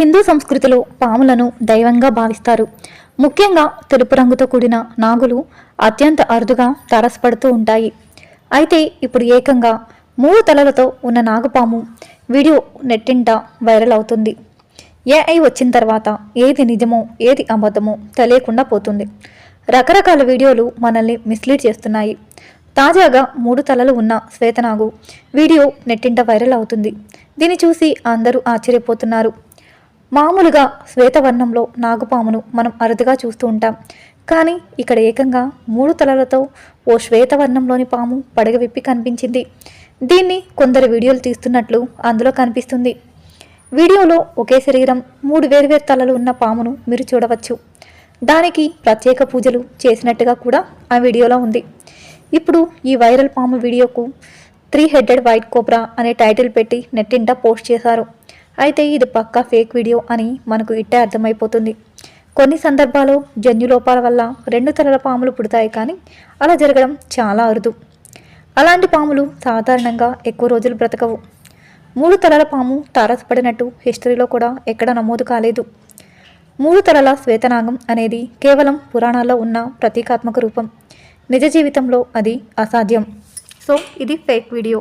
హిందూ సంస్కృతిలో పాములను దైవంగా భావిస్తారు. ముఖ్యంగా తెలుపు రంగుతో కూడిన నాగులు అత్యంత అరుదుగా తారసపడుతూ ఉంటాయి. అయితే ఇప్పుడు ఏకంగా మూడు తలలతో ఉన్న నాగుపాము వీడియో నెట్టింట వైరల్ అవుతుంది. ఏఐ వచ్చిన తర్వాత ఏది నిజమో ఏది అబద్ధమో తెలియకుండా పోతుంది. రకరకాల వీడియోలు మనల్ని మిస్లీడ్ చేస్తున్నాయి. తాజాగా మూడు తలలు ఉన్న శ్వేతనాగు వీడియో నెట్టింట వైరల్ అవుతుంది. దీన్ని చూసి అందరూ ఆశ్చర్యపోతున్నారు. మామూలుగా శ్వేతవర్ణంలో నాగుపామును మనం అరుదుగా చూస్తూ ఉంటాం. కానీ ఇక్కడ ఏకంగా మూడు తలలతో ఓ శ్వేతవర్ణంలోని పాము పడగ విప్పి కనిపించింది. దీన్ని కొందరు వీడియోలు తీస్తున్నట్లు అందులో కనిపిస్తుంది. వీడియోలో ఒకే శరీరం మూడు వేర్వేరు తలలు ఉన్న పామును మీరు చూడవచ్చు. దానికి ప్రత్యేక పూజలు చేసినట్టుగా కూడా ఆ వీడియోలో ఉంది. ఇప్పుడు ఈ వైరల్ పాము వీడియోకు త్రీ హెడెడ్ వైట్ కోబ్రా అనే టైటిల్ పెట్టి నెట్టింట పోస్ట్ చేశారు. అయితే ఇది పక్కా ఫేక్ వీడియో అని మనకు ఇట్టే అర్థమైపోతుంది. కొన్ని సందర్భాల్లో జన్యులోపాల వల్ల రెండు తలల పాములు పుడతాయి కానీ అలా జరగడం చాలా అరుదు. అలాంటి పాములు సాధారణంగా ఎక్కువ రోజులు బ్రతకవు. మూడు తలల పాము తారసపడినట్టు హిస్టరీలో కూడా ఎక్కడ నమోదు కాలేదు. మూడు తలల శ్వేతనాగం అనేది కేవలం పురాణాల్లో ఉన్న ప్రతీకాత్మక రూపం. నిజ జీవితంలో అది అసాధ్యం. సో ఇది ఫేక్ వీడియో.